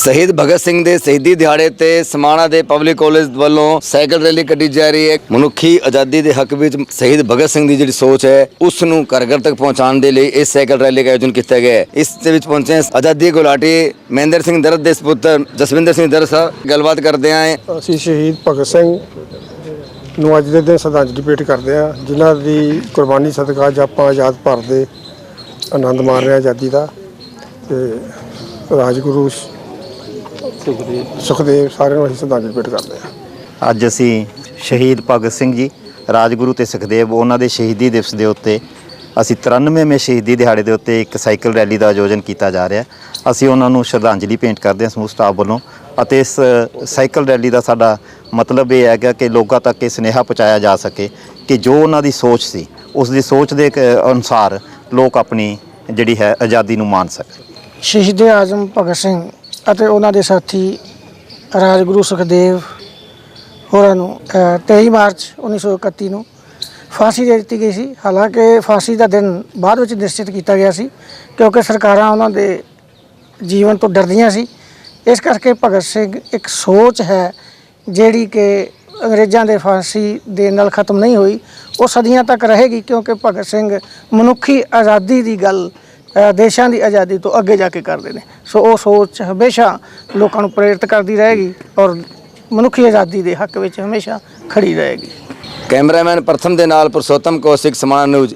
ਸ਼ਹੀਦ ਭਗਤ ਸਿੰਘ ਦੇ ਸ਼ਹੀਦੀ ਦਿਹਾੜੇ ਤੇ ਸਮਾਣਾ ਦੇ ਪਬਲਿਕ ਕਾਲਜ ਵੱਲੋਂ ਸਾਈਕਲ ਰੈਲੀ ਕੱਢੀ ਜਾ ਰਹੀ ਹੈ। ਮਨੁੱਖੀ ਆਜ਼ਾਦੀ ਦੇ ਹੱਕ ਵਿੱਚ ਸ਼ਹੀਦ ਭਗਤ ਸਿੰਘ ਦੀ ਜਿਹੜੀ ਸੋਚ ਹੈ ਉਸ ਨੂੰ ਘਰ ਘਰ ਤੱਕ ਪਹੁੰਚਾਉਣ ਦੇ ਲਈ ਇਸ ਸਾਈਕਲ ਰੈਲੀ ਦਾ ਆਯੋਜਨ ਕੀਤਾ ਗਿਆ ਹੈ। ਇਸ ਦੇ ਵਿੱਚ ਪਹੁੰਚੇ ਆਜ਼ਾਦੀ ਗੁਲਾਟੀ ਮਹਿੰਦਰ ਸਿੰਘ ਦਰਦ ਦੇ ਸਪੁੱਤਰ ਜਸਵਿੰਦਰ ਸਿੰਘ ਦਰਦ ਸਾਹਿਬ। ਗੱਲਬਾਤ ਕਰਦੇ ਆਂ ਅਸੀਂ ਸ਼ਹੀਦ ਭਗਤ ਸਿੰਘ ਨੂੰ ਅੱਜ ਦੇ ਦਿਨ ਸ਼ਰਧਾਂਜਲੀ ਭੇਟ ਕਰਦੇ ਹਾਂ, ਜਿਨ੍ਹਾਂ ਦੀ ਕੁਰਬਾਨੀ ਸਦਕਾ ਅੱਜ ਆਪਾਂ ਆਜ਼ਾਦ ਭਾਰਤ ਦੇ ਆਨੰਦ ਮਾਣ ਰਹੇ ਹਾਂ ਆਜ਼ਾਦੀ ਦਾ ਤੇ ਰਾਜਗੁਰੂ ਸੁਖਦੇਵ। ਸਾਰਿਆਂ ਨੂੰ ਅਸੀਂ ਸ਼ਰਧਾਂਜਲੀ ਭੇਟ ਕਰਦੇ ਹਾਂ। ਅੱਜ ਅਸੀਂ ਸ਼ਹੀਦ ਭਗਤ ਸਿੰਘ ਜੀ ਰਾਜਗੁਰੂ ਤੇ ਸੁਖਦੇਵ ਉਹਨਾਂ ਦੇ ਸ਼ਹੀਦੀ ਦਿਵਸ ਦੇ ਉੱਤੇ ਅਸੀਂ 93ਵੇਂ ਸ਼ਹੀਦੀ ਦਿਹਾੜੇ ਦੇ ਉੱਤੇ ਇੱਕ ਸਾਈਕਲ ਰੈਲੀ ਦਾ ਆਯੋਜਨ ਕੀਤਾ ਜਾ ਰਿਹਾ ਅਸੀਂ ਉਹਨਾਂ ਨੂੰ ਸ਼ਰਧਾਂਜਲੀ ਭੇਂਟ ਕਰਦੇ ਹਾਂ ਸਮੂਹ ਸਟਾਫ ਵੱਲੋਂ ਅਤੇ ਇਸ ਸਾਈਕਲ ਰੈਲੀ ਦਾ ਸਾਡਾ ਮਤਲਬ ਇਹ ਹੈਗਾ ਕਿ ਲੋਕਾਂ ਤੱਕ ਇਹ ਸੁਨੇਹਾ ਪਹੁੰਚਾਇਆ ਜਾ ਸਕੇ ਕਿ ਜੋ ਉਹਨਾਂ ਦੀ ਸੋਚ ਸੀ ਉਸ ਦੀ ਸੋਚ ਦੇ ਕ- ਅਨੁਸਾਰ ਲੋਕ ਆਪਣੀ ਜਿਹੜੀ ਹੈ ਆਜ਼ਾਦੀ ਨੂੰ ਮਾਣ ਸਕਣ। ਸ਼ਹੀਦ ਆਜ਼ਮ ਭਗਤ ਸਿੰਘ ਅਤੇ ਉਹਨਾਂ ਦੇ ਸਾਥੀ ਰਾਜਗੁਰੂ ਸੁਖਦੇਵ ਹੋਰਾਂ ਨੂੰ ਅ, 23 ਮਾਰਚ 1931 ਨੂੰ ਫਾਂਸੀ ਦੇ ਦਿੱਤੀ ਗਈ ਸੀ। ਹਾਲਾਂਕਿ ਫਾਂਸੀ ਦਾ ਦਿਨ ਬਾਅਦ ਵਿੱਚ ਨਿਸ਼ਚਿਤ ਕੀਤਾ ਗਿਆ ਸੀ ਕਿਉਂਕਿ ਸਰਕਾਰਾਂ ਉਹਨਾਂ ਦੇ ਜੀਵਨ ਤੋਂ ਡਰਦੀਆਂ ਸੀ। ਇਸ ਕਰਕੇ ਭਗਤ ਸਿੰਘ ਇੱਕ ਸੋਚ ਹੈ ਜਿਹੜੀ ਕਿ ਅੰਗਰੇਜ਼ਾਂ ਦੇ ਫਾਂਸੀ ਦੇ ਨਾਲ ਖਤਮ ਨਹੀਂ ਹੋਈ ਉਹ ਸਦੀਆਂ ਤੱਕ ਰਹੇਗੀ ਕਿਉਂਕਿ ਭਗਤ ਸਿੰਘ ਮਨੁੱਖੀ ਆਜ਼ਾਦੀ ਦੀ ਗੱਲ ਦੇਸ਼ਾਂ ਦੀ ਆਜ਼ਾਦੀ ਤੋਂ ਅੱਗੇ ਜਾ ਕੇ ਕਰਦੇ ਨੇ। ਸੋ ਉਹ ਸੋਚ ਹਮੇਸ਼ਾ ਲੋਕਾਂ ਨੂੰ ਪ੍ਰੇਰਿਤ ਕਰਦੀ ਰਹੇਗੀ ਔਰ ਮਨੁੱਖੀ ਆਜ਼ਾਦੀ ਦੇ ਹੱਕ ਵਿੱਚ ਹਮੇਸ਼ਾ ਖੜੀ ਰਹੇਗੀ। ਕੈਮਰਾਮੈਨ ਪ੍ਰਥਮ ਦੇ ਨਾਲ ਪੁਰਸ਼ੋਤਮ ਕੌਸ਼ਿਕ ਸਮਾਨ ਨਿਊਜ਼।